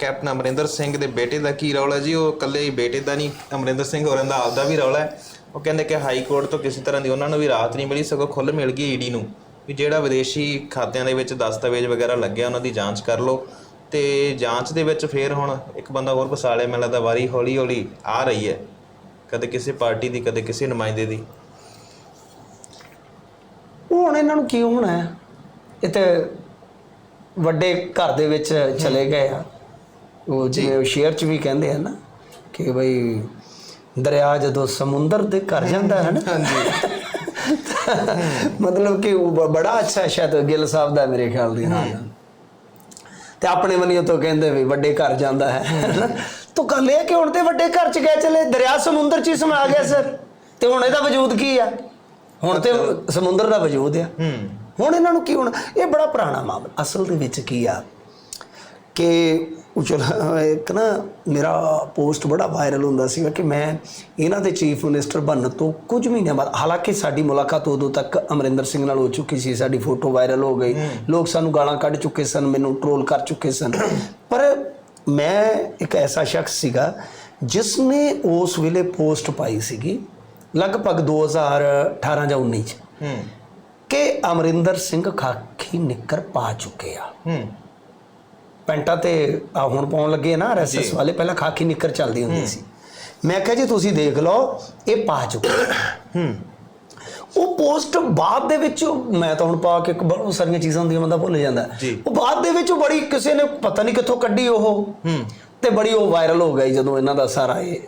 Captain Amarinder Singh ਦੇ ਬੇਟੇ ਦਾ ਕੀ ਰੌਲਾ ਜੀ? ਉਹ ਇਕੱਲੇ ਹੀ ਬੇਟੇ ਦਾ ਨਹੀਂ, ਅਮਰਿੰਦਰ ਸਿੰਘ ਹੋਰਾਂ ਦਾ ਆਪਦਾ ਵੀ ਰੌਲਾ ਹੈ। ਉਹ ਕਹਿੰਦੇ ਕਿ ਹਾਈ ਕੋਰਟ ਤੋਂ ਕਿਸੇ ਤਰ੍ਹਾਂ ਦੀ ਉਹਨਾਂ ਨੂੰ ਵੀ ਰਾਹਤ ਨਹੀਂ ਮਿਲੀ, ਸਗੋਂ ਖੁੱਲ੍ਹ ਮਿਲ ਗਈ ਈਡੀ ਨੂੰ ਵੀ ਜਿਹੜਾ ਵਿਦੇਸ਼ੀ ਖਾਤਿਆਂ ਦੇ ਵਿੱਚ ਦਸਤਾਵੇਜ਼ ਵਗੈਰਾ ਲੱਗਿਆ, ਉਹਨਾਂ ਦੀ ਜਾਂਚ ਕਰ ਲਓ। ਤੇ ਜਾਂਚ ਦੇ ਵਿੱਚ ਫੇਰ ਹੁਣ ਇੱਕ ਬੰਦਾ ਹੋਰ ਫਸਾਲਿਆ ਮੈਨੂੰ ਲੱਗਦਾ ਵਾਰੀ ਹੌਲੀ ਹੌਲੀ ਆ ਰਹੀ ਹੈ, ਕਦੇ ਕਿਸੇ ਪਾਰਟੀ ਦੀ, ਕਦੇ ਕਿਸੇ ਨੁਮਾਇੰਦੇ ਦੀ। ਉਹ ਹੁਣ ਇਹਨਾਂ ਨੂੰ ਕੀ ਹੋਣਾ ਹੈ? ਇਹ ਤੇ ਵੱਡੇ ਘਰ ਦੇ ਵਿੱਚ ਚਲੇ ਗਏ ਆ। ਉਹ ਜਿਵੇਂ ਸ਼ੇਅਰ ਚ ਵੀ ਕਹਿੰਦੇ ਆ ਨਾ ਕਿ ਬਈ ਦਰਿਆ ਜਦੋਂ ਸਮੁੰਦਰ ਦੇ ਘਰ ਜਾਂਦਾ ਹੈ ਨਾ। ਮਤਲਬ ਕਿ ਉਹ ਬੜਾ ਅੱਛਾ ਸ਼ਾਇਦ ਗਿੱਲ ਸਾਹਿਬ ਦਾ ਮੇਰੇ ਖਿਆਲ ਦੇ ਨਾਲ। ਤੇ ਆਪਣੇ ਵਨੀਓ ਤੋਂ ਕਹਿੰਦੇ ਵੀ ਵੱਡੇ ਘਰ ਜਾਂਦਾ ਹੈ। ਤੋ ਗੱਲ ਇਹ ਹੈ ਕਿ ਹੁਣ ਤੇ ਵੱਡੇ ਘਰ ਚ ਗਏ ਚਲੇ? ਦਰਿਆ ਸਮੁੰਦਰ ਚ ਹੀ ਸਮਾ ਗਿਆ ਸਰ। ਤੇ ਹੁਣ ਇਹਦਾ ਵਜੂਦ ਕੀ ਆ? ਹੁਣ ਤੇ ਸਮੁੰਦਰ ਦਾ ਵਜੂਦ ਆ। ਹੂੰ। ਹੁਣ ਇਹਨਾਂ ਨੂੰ ਕੀ ਹੋਣਾ? ਇਹ ਬੜਾ ਪੁਰਾਣਾ ਮਾਮਲਾ। ਅਸਲ ਦੇ ਵਿੱਚ ਕੀ ਆ? ਕਿ ਉਹ ਚਲ ਇੱਕ ਨਾ ਮੇਰਾ ਪੋਸਟ ਬੜਾ ਵਾਇਰਲ ਹੁੰਦਾ ਸੀਗਾ ਕਿ ਮੈਂ ਇਹਨਾਂ ਦੇ ਚੀਫ ਮਿਨਿਸਟਰ ਬਣਨ ਤੋਂ ਕੁਝ ਮਹੀਨਿਆਂ ਬਾਅਦ ਹਾਲਾਂਕਿ ਸਾਡੀ ਮੁਲਾਕਾਤ ਉਦੋਂ ਤੱਕ ਅਮਰਿੰਦਰ ਸਿੰਘ ਨਾਲ ਹੋ ਚੁੱਕੀ ਸੀ ਸਾਡੀ ਫੋਟੋ ਵਾਇਰਲ ਹੋ ਗਈ। ਲੋਕ ਸਾਨੂੰ ਗਾਲਾਂ ਕੱਢ ਚੁੱਕੇ ਸਨ ਮੈਨੂੰ ਟ੍ਰੋਲ ਕਰ ਚੁੱਕੇ ਸਨ। ਪਰ ਮੈਂ ਇੱਕ ਐਸਾ ਸ਼ਖਸ ਸੀਗਾ ਜਿਸ ਨੇ ਉਸ ਵੇਲੇ ਪੋਸਟ ਪਾਈ ਸੀਗੀ ਲਗਭਗ 2018 ਜਾਂ 19 ਚ ਕਿ ਅਮਰਿੰਦਰ ਸਿੰਘ ਖਾਕੀ ਨਿੱਕਰ ਪਾ ਚੁੱਕੇ ਆ। ਹੂੰ। ਪੈਂਟਾਂ ਤੇ ਆ ਹੁਣ ਪਾਉਣ ਲੱਗੇ ਨਾ ਆਰਐਸਐਸ ਵਾਲੇ ਪਹਿਲਾਂ ਖਾਕੀ ਨਿੱਕਰ ਚੱਲਦੀ ਹੁੰਦੀ ਸੀ। ਮੈਂ ਕਿਹਾ ਜੀ ਤੁਸੀਂ ਦੇਖ ਲਓ ਇਹ ਪਾ ਚੁੱਕੇ। ਹੂੰ। ਉਹ ਪੋਸਟ ਬਾਅਦ ਦੇ ਵਿੱਚ ਮੈਂ ਤਾਂ ਹੁਣ ਪਾ ਕੇ ਇੱਕ ਬਹੁਤ ਸਾਰੀਆਂ ਚੀਜ਼ਾਂ ਹੁੰਦੀਆਂ ਬੰਦਾ ਭੁੱਲ ਜਾਂਦਾ। ਉਹ ਬਾਅਦ ਦੇ ਵਿੱਚ ਬੜੀ ਕਿਸੇ ਨੇ ਪਤਾ ਨਹੀਂ ਕਿੱਥੋਂ ਕੱਢੀ ਉਹ। ਹੂੰ। ਤੇ ਬੜੀ ਉਹ ਵਾਇਰਲ ਹੋ ਗਈ ਜਦੋਂ ਇਹਨਾਂ ਦਾ ਸਾਰਾ ਇਹ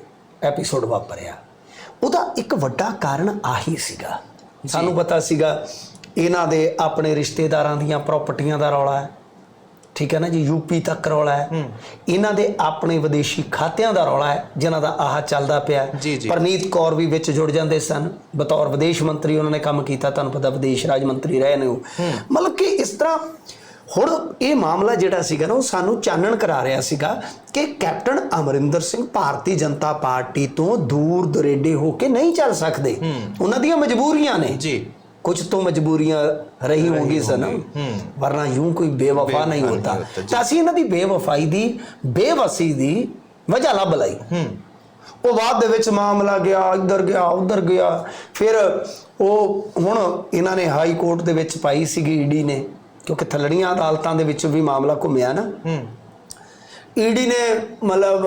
ਐਪੀਸੋਡ ਵਾਪਰਿਆ। ਉਹਦਾ ਇੱਕ ਵੱਡਾ ਕਾਰਨ ਆਹੀ ਸੀਗਾ। ਸਾਨੂੰ ਪਤਾ ਸੀਗਾ ਇਹਨਾਂ ਦੇ ਆਪਣੇ ਰਿਸ਼ਤੇਦਾਰਾਂ ਦੀਆਂ ਪ੍ਰਾਪਰਟੀਆਂ ਦਾ ਰੌਲਾ ਹੈ। ਠੀਕ ਹੈ ਨਾ ਜੀ ਯੂਪੀ ਤੱਕ ਰੌਲਾ ਹੈ। ਇਹਨਾਂ ਦੇ ਆਪਣੇ ਵਿਦੇਸ਼ੀ ਖਾਤਿਆਂ ਦਾ ਰੌਲਾ ਹੈ ਜਿਨ੍ਹਾਂ ਦਾ ਆਹ ਚੱਲਦਾ ਪਿਆ। ਪਰਨੀਤ ਕੌਰ ਵੀ ਵਿੱਚ ਜੁੜ ਜਾਂਦੇ ਸਨ। ਬਤੌਰ ਵਿਦੇਸ਼ ਮੰਤਰੀ ਉਹਨਾਂ ਨੇ ਕੰਮ ਕੀਤਾ ਤੁਹਾਨੂੰ ਪਤਾ ਵਿਦੇਸ਼ ਰਾਜ ਮੰਤਰੀ ਰਹੇ ਨੇ ਉਹ। ਮਤਲਬ ਕਿ ਇਸ ਤਰ੍ਹਾਂ ਹੁਣ ਇਹ ਮਾਮਲਾ ਜਿਹੜਾ ਸੀਗਾ ਨਾ ਉਹ ਸਾਨੂੰ ਚਾਨਣ ਕਰਾ ਰਿਹਾ ਸੀਗਾ ਕਿ ਕੈਪਟਨ ਅਮਰਿੰਦਰ ਸਿੰਘ ਭਾਰਤੀ ਜਨਤਾ ਪਾਰਟੀ ਤੋਂ ਦੂਰ ਦਰੇਡੇ ਹੋ ਕੇ ਨਹੀਂ ਚੱਲ ਸਕਦੇ। ਉਹਨਾਂ ਦੀਆਂ ਮਜਬੂਰੀਆਂ ਨੇ। ਜੀ। ਕੁਝ ਤੋਂ ਮਜਬੂਰੀਆਂ ਰਹੀ ਹੋਗੀ ਸਨ। ਵਰਨਾ ਯੂੰ ਕੋਈ ਬੇਵਫਾ ਨਹੀਂ ਹੁੰਦਾ। ਤਾਂ ਅਸੀਂ ਇਹਨਾਂ ਦੀ ਬੇਵਫਾਈ ਦੀ ਬੇਵਸੀ ਦੀ ਵਜ੍ਹਾ ਲੱਭ ਲਈ। ਉਹ ਬਾਅਦ ਦੇ ਵਿੱਚ ਮਾਮਲਾ ਗਿਆ ਇੱਧਰ ਗਿਆ ਉੱਧਰ ਗਿਆ। ਫਿਰ ਉਹ ਹੁਣ ਇਹਨਾਂ ਨੇ ਹਾਈ ਕੋਰਟ ਦੇ ਵਿੱਚ ਪਾਈ ਸੀਗੀ ਈਡੀ ਨੇ ਕਿਉਂਕਿ ਥਲੜੀਆਂ ਅਦਾਲਤਾਂ ਦੇ ਵਿੱਚ ਵੀ ਮਾਮਲਾ ਘੁੰਮਿਆ ਨਾ। ਈਡੀ ਨੇ ਮਤਲਬ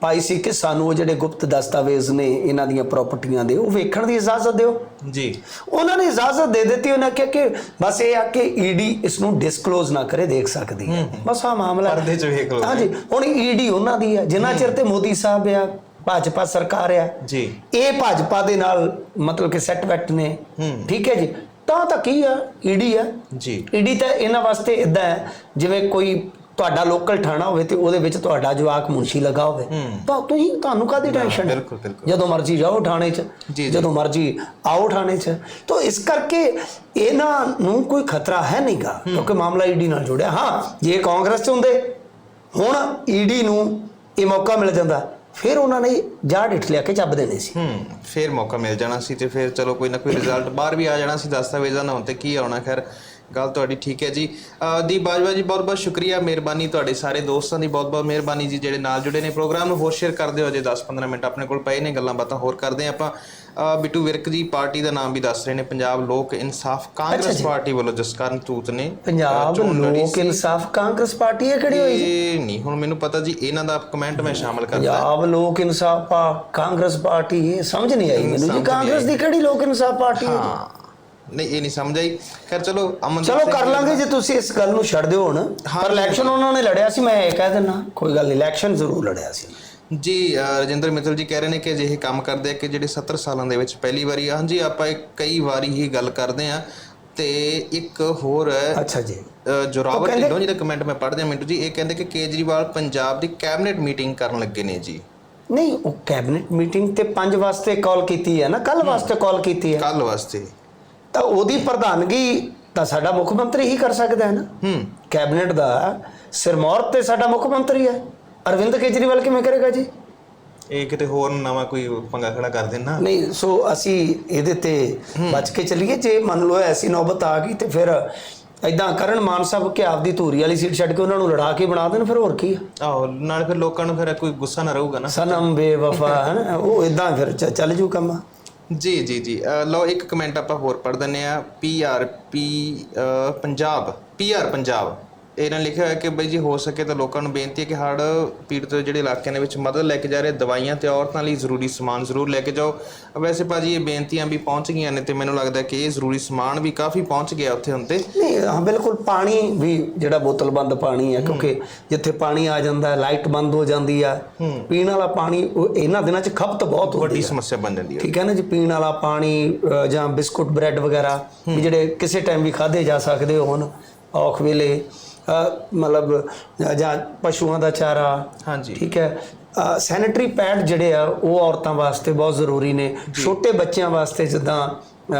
ਪਾਈ ਸੀ ਕਿ ਸਾਨੂੰ ਉਹ ਜਿਹੜੇ ਗੁਪਤ ਦਸਤਾਵੇਜ਼ ਨੇ ਇਹਨਾਂ ਦੀਆਂ ਪ੍ਰਾਪਰਟੀਆਂ ਦੇ ਉਹ ਵੇਖਣ ਦੀ ਇਜਾਜ਼ਤ ਦਿਓ। ਜੀ। ਉਹਨਾਂ ਨੇ ਇਜਾਜ਼ਤ ਦੇ ਦਿੱਤੀ ਉਹਨਾਂ ਕਿਹਾ ਕਿ ਬਸ ਇਹ ਆ ਕਿ ਈਡੀ ਇਸ ਨੂੰ ਡਿਸਕਲੋਜ਼ ਨਾ ਕਰੇ ਦੇਖ ਸਕਦੀ ਹੈ। ਬਸ ਆ ਮਾਮਲਾ। ਪਰਦੇ 'ਚ ਵੇਖ ਲਓ। ਹਾਂਜੀ ਹੁਣ ਈਡੀ ਉਹਨਾਂ ਦੀ ਹੈ। ਜਿੰਨਾ ਚਿਰ ਤੇ ਮੋਦੀ ਸਾਹਿਬ ਆ ਭਾਜਪਾ ਸਰਕਾਰ ਆ ਜੀ। ਇਹ ਭਾਜਪਾ ਦੇ ਨਾਲ ਮਤਲਬ ਕਿ ਸੈੱਟ ਵੈਟ ਨੇ। ਠੀਕ ਹੈ ਜੀ। ਤਾਂ ਤਾਂ ਕੀ ਆ? ਈਡੀ ਆ। ਜੀ। ਈਡੀ ਤਾਂ ਇਹਨਾਂ ਵਾਸਤੇ ਇਦਾਂ ਹੈ ਜਿਵੇਂ ਕੋਈ ਤੁਹਾਡਾ ਲੋਕਲ ਥਾਣਾ ਹੋਵੇ ਤੇ ਉਹਦੇ ਵਿੱਚ ਤੁਹਾਡਾ ਜਵਾਕ ਮੁਨਸ਼ੀ ਲੱਗਾ ਹੋਵੇ। ਤਾਂ ਤੁਸੀਂ ਤੁਹਾਨੂੰ ਕਾਦੀ ਟੈਨਸ਼ਨ ਹੈ ਬਿਲਕੁਲ ਬਿਲਕੁਲ। ਜਦੋਂ ਮਰਜ਼ੀ ਜਾਓ ਥਾਣੇ 'ਚ। ਜਦੋਂ ਮਰਜ਼ੀ ਆਓ ਥਾਣੇ 'ਚ। ਤਾਂ ਇਸ ਕਰਕੇ ਇਹਨਾਂ ਨੂੰ ਕੋਈ ਖਤਰਾ ਹੈ ਨਹੀਂਗਾ ਕਿਉਂਕਿ ਮਾਮਲਾ ਈਡੀ ਨਾਲ ਜੁੜਿਆ। ਹਾਂ ਜੇ ਕਾਂਗਰਸ 'ਚ ਹੁੰਦੇ ਹੁਣ ਈਡੀ ਨੂੰ ਇਹ ਮੌਕਾ ਮਿਲ ਜਾਂਦਾ। ਫਿਰ ਉਹਨਾਂ ਨੇ ਜਾੜ ਇੱਟ ਲਿਆ ਕੇ ਚੱਬ ਦੇਣੇ ਸੀ। ਹੂੰ ਫੇਰ ਮੌਕਾ ਮਿਲ ਜਾਣਾ ਸੀ ਤੇ ਫਿਰ ਚਲੋ ਕੋਈ ਨਾ ਕੋਈ ਰਿਜ਼ਲਟ ਬਾਹਰ ਵੀ ਆ ਜਾਣਾ ਸੀ ਦਸਤਾਵੇਜ਼ਾਂ ਨਾਲ ਹੁਣ ਤੇ ਕੀ ਆਉਣਾ ਖੈਰ। ਗੱਲ ਤੁਹਾਡੀ ਠੀਕ ਹੈ ਜੀ। ਦੀਪ ਬਾਜਵਾ ਜੀ ਬਹੁਤ ਬਹੁਤ ਸ਼ੁਕਰੀਆ ਮਿਹਰਬਾਨੀ ਤੁਹਾਡੇ ਸਾਰੇ ਦੋਸਤਾਂ ਦੀ ਬਹੁਤ ਬਹੁਤ ਮਿਹਰਬਾਨੀ ਜੀ ਜਿਹੜੇ ਨਾਲ ਜੁੜੇ ਨੇ ਪ੍ਰੋਗਰਾਮ ਨੂੰ। ਹੋਰ ਸ਼ੇਅਰ ਕਰ ਦਿਓ ਅਜੇ 10-15 ਮਿੰਟ ਆਪਣੇ ਕੋਲ ਪਏ ਨੇ ਗੱਲਾਂ ਬਾਤਾਂ ਹੋਰ ਕਰਦੇ ਹਾਂ ਆਪਾਂ। ਬਿੱਟੂ ਵਿਰਕ ਜੀ ਪਾਰਟੀ ਦਾ ਨਾਮ ਵੀ ਦੱਸ ਰਹੇ ਨੇ ਪੰਜਾਬ ਲੋਕ ਇਨਸਾਫ ਕਾਂਗਰਸ ਪਾਰਟੀ ਵੱਲੋਂ ਜਸਕਰਨ ਤੂਤ ਨੇ ਪੰਜਾਬ ਲੋਕ। ਇਨਸਾਫ ਕਾਂਗਰਸ ਪਾਰਟੀ ਹੈ ਕਿਹੜੀ ਹੋਈ ਇਹ ਨਹੀਂ ਹੁਣ ਮੈਨੂੰ ਪਤਾ ਜੀ ਇਹਨਾਂ ਦਾ ਕਮੈਂਟ ਮੈਂ ਸ਼ਾਮਲ ਕਰਦਾ। ਪੰਜਾਬ ਲੋਕ ਇਨਸਾਫ ਕਾਂਗਰਸ ਪਾਰਟੀ ਇਹ ਸਮਝ ਨਹੀਂ ਆਈ ਮੈਨੂੰ ਜੀ ਕਾਂਗਰਸ ਦੀ ਕਿਹੜੀ ਲੋਕ ਇਨਸਾਫ ਪਾਰਟੀ ਹੈ? ਹਾਂ ਨਹੀਂ ਇਹ ਨਹੀਂ ਸਮਝ ਆਈ। ਖੈਰ ਚਲੋ ਅਮਨਦੀਪ ਚਲੋ ਕਰ ਲਾਂਗੇ ਜੇ ਤੁਸੀਂ ਇਸ ਗੱਲ ਨੂੰ ਛੱਡ ਦਿਓ ਹੁਣ ਪਰ ਇਲੈਕਸ਼ਨ ਉਹਨਾਂ ਨੇ ਲੜਿਆ ਸੀ ਮੈਂ ਇਹ ਕਹਿ ਦਿੰਦਾ ਕੋਈ ਗੱਲ ਨਹੀਂ ਇਲੈਕਸ਼ਨ ਜ਼ਰੂਰ ਲੜਿਆ ਸੀ। ਜੀ ਰਜਿੰਦਰ ਮਿੱਤਲ ਜੀ ਕਹਿ ਰਹੇ ਨੇ ਕਿ ਅਜਿਹੇ ਕੰਮ ਕਰਦੇ ਆ ਕਿ ਜਿਹੜੇ 70 ਸਾਲਾਂ ਦੇ ਵਿੱਚ ਪਹਿਲੀ ਵਾਰੀ ਆ। ਹਾਂਜੀ ਆਪਾਂ ਕਈ ਵਾਰੀ ਹੀ ਗੱਲ ਕਰਦੇ ਆ। ਤੇ ਇੱਕ ਹੋਰ ਹੈ ਅੱਛਾ ਜੀ। ਜੋਰਾਵਰ ਢਿੱਲੋਂ ਜੀ ਦਾ ਕਮੈਂਟ ਮੈਂ ਪੜ੍ਹਦੇ ਆ ਮਿੰਟੂ ਜੀ ਇਹ ਕਹਿੰਦੇ ਕਿ ਕੇਜਰੀਵਾਲ ਪੰਜਾਬ ਦੀ ਕੈਬਨਿਟ ਮੀਟਿੰਗ ਕਰਨ ਲੱਗੇ ਨੇ ਜੀ। ਨਹੀਂ ਉਹ ਕੈਬਨਿਟ ਮੀਟਿੰਗ ਤੇ 5 ਵਾਸਤੇ ਕਾਲ ਕੀਤੀ ਹੈ ਨਾ ਕੱਲ ਵਾਸਤੇ ਕਾਲ ਕੀਤੀ ਹੈ। ਕੱਲ ਵਾਸਤੇ। ਤਾਂ ਉਹਦੀ ਪ੍ਰਧਾਨਗੀ ਤਾਂ ਸਾਡਾ ਮੁੱਖ ਮੰਤਰੀ ਹੀ ਕਰ ਸਕਦਾ ਹੈ ਨਾ। ਹੂੰ। ਕੈਬਨਿਟ ਦਾ ਸਿਰਮੌਰ ਤੇ ਸਾਡਾ ਮੁੱਖ ਮੰਤਰੀ ਹੈ। ਅਰਵਿੰਦ ਕੇਜਰੀਵਾਲ ਕਿਵੇਂ ਕਰੇਗਾ ਜੀ? ਇਹ ਕਿਤੇ ਹੋਰ ਨਵਾਂ ਕੋਈ ਪੰਗਾ ਖੜਾ ਕਰ ਦੇਣਾ ਨਹੀਂ ਸੋ ਅਸੀਂ ਇਹਦੇ ਤੇ ਬਚ ਕੇ ਚੱਲੀਏ। ਜੇ ਮੰਨ ਲਓ ਐਸੀ ਨੌਬਤ ਆ ਗਈ ਤੇ ਫਿਰ ਐਦਾਂ ਕਰਨ ਮਾਨ ਸਾਹਿਬ ਕਿ ਆਪਦੀ ਧੂਰੀ ਵਾਲੀ ਸੀਟ ਛੱਡ ਕੇ ਉਹਨਾਂ ਨੂੰ ਲੜਾ ਕੇ ਬਣਾ ਦੇਣ ਫਿਰ ਹੋਰ ਕੀ ਆ? ਆਹੋ ਨਾਲੇ ਫਿਰ ਲੋਕਾਂ ਨੂੰ ਫਿਰ ਕੋਈ ਗੁੱਸਾ ਨਾ ਰਹੂਗਾ ਨਾ। ਸਨਮ ਬੇਵਫਾ ਉਹ ਇਦਾਂ ਫਿਰ ਚੱਲ ਜੂ ਕੰਮ। ਜੀ ਜੀ ਜੀ। ਅ, ਲਓ ਇੱਕ ਕਮੈਂਟ ਆਪਾਂ ਹੋਰ ਪੜ੍ਹ ਦਿੰਨੇ ਆ P R P Punjab. P R Punjab. ਇਹਨਾਂ ਲਿਖਿਆ ਹੋਇਆ ਕਿ ਬਈ ਜੀ ਹੋ ਸਕੇ ਤਾਂ ਲੋਕਾਂ ਨੂੰ ਬੇਨਤੀ ਹੈ ਕਿ ਹੜ੍ਹ ਪੀੜਤ ਜਿਹੜੇ ਇਲਾਕਿਆਂ ਦੇ ਵਿੱਚ ਮਦਦ ਲੈ ਕੇ ਜਾ ਰਹੇ ਦਵਾਈਆਂ ਤੇ ਔਰਤਾਂ ਲਈ ਜ਼ਰੂਰੀ ਸਮਾਨ ਜ਼ਰੂਰ ਲੈ ਕੇ ਜਾਓ। ਵੈਸੇ ਭਾਜੀ ਇਹ ਬੇਨਤੀਆਂ ਵੀ ਪਹੁੰਚ ਗਈਆਂ ਨੇ ਤੇ ਮੈਨੂੰ ਲੱਗਦਾ ਕਿ ਇਹ ਜ਼ਰੂਰੀ ਸਮਾਨ ਵੀ ਕਾਫੀ ਪਹੁੰਚ ਗਿਆ ਉੱਥੇ ਹੁਣ ਤੇ। ਨਹੀਂ ਹਾਂ ਬਿਲਕੁਲ ਪਾਣੀ ਵੀ ਜਿਹੜਾ ਬੋਤਲਬੰਦ ਪਾਣੀ ਹੈ। ਕਿਉਂਕਿ ਜਿੱਥੇ ਪਾਣੀ ਆ ਜਾਂਦਾ ਹੈ ਲਾਈਟ ਬੰਦ ਹੋ ਜਾਂਦੀ ਆ ਪੀਣ ਵਾਲਾ ਪਾਣੀ ਇਹਨਾਂ ਦਿਨਾਂ 'ਚ ਖਪਤ ਬਹੁਤ ਹੁੰਦੀ ਵੱਡੀ ਸਮੱਸਿਆ ਬਣ ਜਾਂਦੀ ਹੈ ਠੀਕ ਹੈ ਨਾ ਜੀ ਪੀਣ ਵਾਲਾ ਪਾਣੀ ਜਾਂ ਬਿਸਕੁਟ ਬ੍ਰੈਡ ਵਗੈਰਾ ਵੀ ਜਿਹੜੇ ਕਿਸੇ ਟਾਈਮ ਵੀ ਖਾਦੇ ਜਾ ਸਕਦੇ ਹੋਣ। ਔਖ ਵੇਲੇ ਮਤਲਬ ਜਾਂ ਪਸ਼ੂਆਂ ਦਾ ਚਾਰਾ ਹਾਂਜੀ। ਠੀਕ ਹੈ? ਸੈਨੀਟਰੀ ਪੈਡ ਜਿਹੜੇ ਆ ਉਹ ਔਰਤਾਂ ਵਾਸਤੇ ਬਹੁਤ ਜ਼ਰੂਰੀ ਨੇ। ਛੋਟੇ ਬੱਚਿਆਂ ਵਾਸਤੇ ਜਿੱਦਾਂ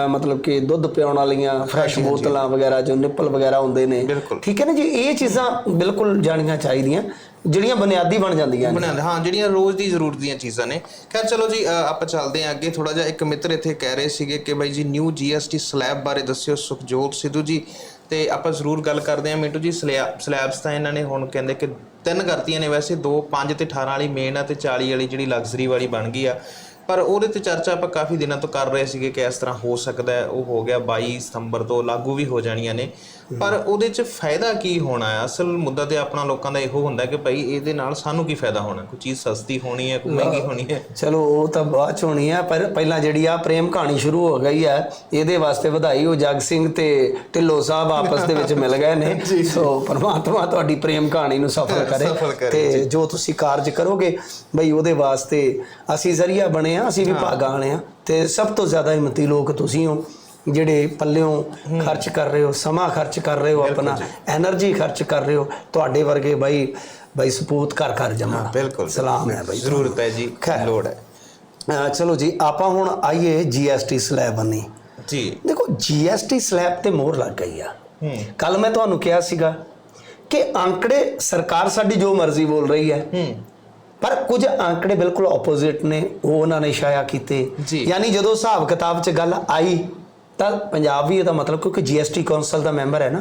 ਮਤਲਬ ਕਿ ਦੁੱਧ ਪਿਆਉਣ ਵਾਲੀਆਂ ਫਰੈਸ਼ ਬੋਤਲਾਂ ਵਗੈਰਾ ਜੋ ਨਿੱਪਲ ਵਗੈਰਾ ਹੁੰਦੇ ਨੇ। ਠੀਕ ਹੈ ਨਾ ਜੀ? ਇਹ ਚੀਜ਼ਾਂ ਬਿਲਕੁਲ ਜਾਣੀਆਂ ਚਾਹੀਦੀਆਂ ਜਿਹੜੀਆਂ ਬੁਨਿਆਦੀ ਬਣ ਜਾਂਦੀਆਂ ਨੇ। ਹਾਂ ਜਿਹੜੀਆਂ ਰੋਜ਼ ਦੀ ਜ਼ਰੂਰਤ ਦੀਆਂ ਚੀਜ਼ਾਂ ਨੇ। ਖੈਰ ਚਲੋ ਜੀ ਆਪਾਂ ਚੱਲਦੇ ਹਾਂ ਅੱਗੇ। ਥੋੜਾ ਜਿਹਾ ਇੱਕ ਮਿੱਤਰ ਇੱਥੇ ਕਹਿ ਰਹੇ ਸੀਗੇ ਕਿ ਬਾਈ ਜੀ ਨਿਊ ਜੀਐਸਟੀ ਸਲੈਬ ਬਾਰੇ ਦੱਸਿਓ ਸੁਖਜੋਤ ਸਿੱਧੂ ਜੀ। ਤੇ ਆਪਾਂ ਜ਼ਰੂਰ ਗੱਲ ਕਰਦੇ ਹਾਂ ਮਿੰਟੂ ਜੀ ਸਲੈਬ ਸਲੈਬਸ ਤਾਂ ਇਹਨਾਂ ਨੇ ਹੁਣ ਕਹਿੰਦੇ ਕਿ ਤਿੰਨ ਕਰਤੀਆਂ ਨੇ ਵੈਸੇ, ਦੋ 5 ਤੇ 18 ਵਾਲੀ ਮੇਨ ਆ ਤੇ 40 ਵਾਲੀ ਜਿਹੜੀ ਲਗਜ਼ਰੀ ਵਾਲੀ ਬਣ ਗਈ ਆ। ਪਰ ਉਹਦੇ ਤੇ ਚਰਚਾ ਆਪਾਂ ਕਾਫੀ ਦਿਨਾਂ ਤੋਂ ਕਰ ਰਹੇ ਸੀਗੇ ਕਿ ਇਸ ਤਰ੍ਹਾਂ ਹੋ ਸਕਦਾ ਹੈ ਉਹ ਹੋ ਗਿਆ 22 ਸਤੰਬਰ ਤੋਂ ਲਾਗੂ ਵੀ ਹੋ ਜਾਣੀਆਂ ਨੇ। ਪਰ ਉਹਦੇ 'ਚ ਫਾਇਦਾ ਕੀ ਹੋਣਾ ਹੈ? ਅਸਲ ਮੁੱਦਾ ਤੇ ਆਪਣਾ ਲੋਕਾਂ ਦਾ ਇਹੋ ਹੁੰਦਾ ਕਿ ਭਾਈ ਇਹਦੇ ਨਾਲ ਸਾਨੂੰ ਕੀ ਫਾਇਦਾ ਹੋਣਾ? ਕੋਈ ਚੀਜ਼ ਸਸਤੀ ਹੋਣੀ ਹੈ ਕੋਈ ਮਹਿੰਗੀ ਹੋਣੀ ਹੈ? ਚਲੋ ਉਹ ਤਾਂ ਬਾਅਦ ਚ ਹੋਣੀ ਆ ਪਰ ਪਹਿਲਾਂ ਜਿਹੜੀ ਆ ਪ੍ਰੇਮ ਕਹਾਣੀ ਸ਼ੁਰੂ ਹੋ ਗਈ ਹੈ ਇਹਦੇ ਵਾਸਤੇ ਵਧਾਈ ਹੋ ਜਗ ਸਿੰਘ ਤੇ ਢਿੱਲੋਂ ਸਾਹਿਬ ਆਪਸ ਦੇ ਵਿੱਚ ਮਿਲ ਗਏ ਨੇ। ਸੋ ਪਰਮਾਤਮਾ ਤੁਹਾਡੀ ਪ੍ਰੇਮ ਕਹਾਣੀ ਨੂੰ ਸਫਲ ਕਰੇ, ਤੇ ਜੋ। ਤੁਸੀਂ ਕਾਰਜ ਕਰੋਗੇ ਬਈ ਉਹਦੇ ਵਾਸਤੇ ਅਸੀਂ ਜ਼ਰੀਆ ਬਣੇ ਵਾਲੇ ਆ ਅਸੀਂ ਵੀ ਭਾਗਾਂ ਵਾਲੇ ਆ ਤੇ ਸਭ ਤੋਂ ਜ਼ਿਆਦਾ ਹਿੰਮਤੀ ਲੋਕ ਤੁਸੀਂ ਹੋ ਜਿਹੜੇ ਪੱਲਿਓਂ ਖਰਚ ਕਰ ਰਹੇ ਹੋ ਸਮਾਂ ਖਰਚ ਕਰ ਰਹੇ ਹੋ ਆਪਣਾ એનર્ਜੀ ਖਰਚ ਕਰ ਰਹੇ ਹੋ ਤੁਹਾਡੇ ਵਰਗੇ ਬਾਈ ਬਾਈ ਸਪੂਤ ਘਰ ਘਰ ਜਮਾ। ਸਲਾਮ ਹੈ ਬਾਈ ਜ਼ਰੂਰਤ ਹੈ ਜੀ ਲੋੜ ਹੈ। ਚਲੋ ਜੀ ਆਪਾਂ ਹੁਣ ਆਈਏ ਜੀਐਸਟੀ ਸਲੈਬ ਬਣੀ ਜੀ। ਦੇਖੋ ਜੀਐਸਟੀ ਸਲੈਬ ਤੇ ਮੋਰ ਲੱਗ ਗਈ ਆ। ਕੱਲ ਮੈਂ ਤੁਹਾਨੂੰ ਕਿਹਾ ਸੀਗਾ ਕਿ ਅੰਕੜੇ ਸਰਕਾਰ ਸਾਡੀ ਜੋ ਮਰਜ਼ੀ ਬੋਲ ਰਹੀ ਹੈ। ਪਰ ਕੁਝ ਅੰਕੜੇ ਬਿਲਕੁਲ ਆਪੋਜ਼ਿਟ ਨੇ ਉਹ ਉਹਨਾਂ ਨੇ ਛਾਇਆ ਕੀਤੇ। ਯਾਨੀ ਜਦੋਂ ਹਿਸਾਬ ਕਿਤਾਬ 'ਚ ਗੱਲ ਆਈ ਤਾਂ ਪੰਜਾਬ ਵੀ ਇਹਦਾ ਮਤਲਬ ਕਿਉਂਕਿ ਜੀਐਸਟੀ ਕੌਂਸਲ ਦਾ ਮੈਂਬਰ ਹੈ ਨਾ।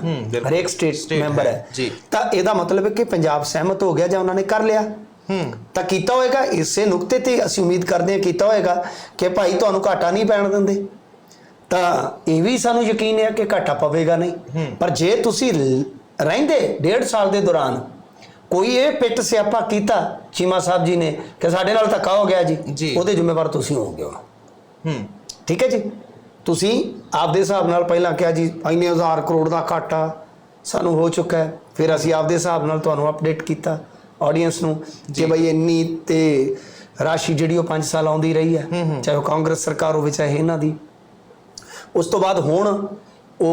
ਹਰੇਕ ਸਟੇਟ ਮੈਂਬਰ ਹੈ। ਤਾਂ ਇਹਦਾ ਮਤਲਬ ਹੈ ਕਿ ਪੰਜਾਬ ਸਹਿਮਤ ਹੋ ਗਿਆ ਜਾਂ ਉਹਨਾਂ ਨੇ ਕਰ ਲਿਆ। ਹੂੰ। ਤਾਂ ਕੀਤਾ ਹੋਏਗਾ ਇਸੇ ਨੁਕਤੇ ਤੇ ਅਸੀਂ ਉਮੀਦ ਕਰਦੇ ਹਾਂ ਕੀਤਾ ਹੋਏਗਾ ਕਿ ਭਾਈ ਤੁਹਾਨੂੰ ਘਾਟਾ ਨਹੀਂ ਪੈਣ ਦਿੰਦੇ। ਤਾਂ ਇਹ ਵੀ ਸਾਨੂੰ ਯਕੀਨ ਹੈ ਕਿ ਘਾਟਾ ਪਵੇਗਾ ਨਹੀਂ। ਪਰ ਜੇ ਤੁਸੀਂ ਰਹਿੰਦੇ ਡੇਢ ਸਾਲ ਦੇ ਦੌਰਾਨ ਕੋਈ ਇਹ ਪਿੱਟ ਸਿਆਪਾ ਕੀਤਾ ਚੀਮਾ ਸਾਹਿਬ ਜੀ ਨੇ ਕਿ ਸਾਡੇ ਨਾਲ ਧੱਕਾ ਹੋ ਗਿਆ ਜੀ। ਉਹਦੇ ਜ਼ਿੰਮੇਵਾਰ ਤੁਸੀਂ ਹੋਵੋਗੇ ਹੁਣ। ਹੂੰ। ਠੀਕ ਹੈ ਜੀ? ਤੁਸੀਂ ਆਪਦੇ ਹਿਸਾਬ ਨਾਲ ਪਹਿਲਾਂ ਕਿਹਾ ਜੀ ਇੰਨੇ ਹਜ਼ਾਰ ਕਰੋੜ ਦਾ ਘਾਟਾ ਸਾਨੂੰ ਹੋ ਚੁੱਕਾ ਹੈ। ਫਿਰ ਅਸੀਂ ਆਪਦੇ ਹਿਸਾਬ ਨਾਲ ਤੁਹਾਨੂੰ ਅਪਡੇਟ ਕੀਤਾ ਆਡੀਅנס ਨੂੰ ਕਿ ਬਈ ਇੰਨੀ ਤੇ ਰਾਸ਼ੀ ਜਿਹੜੀ ਉਹ 5 ਸਾਲ ਆਉਂਦੀ ਰਹੀ ਹੈ। ਚਾਹੇ ਕਾਂਗਰਸ ਸਰਕਾਰ ਹੋਵੇ ਚਾਹੇ ਇਹਨਾਂ ਦੀ। ਉਸ ਤੋਂ ਬਾਅਦ ਹੁਣ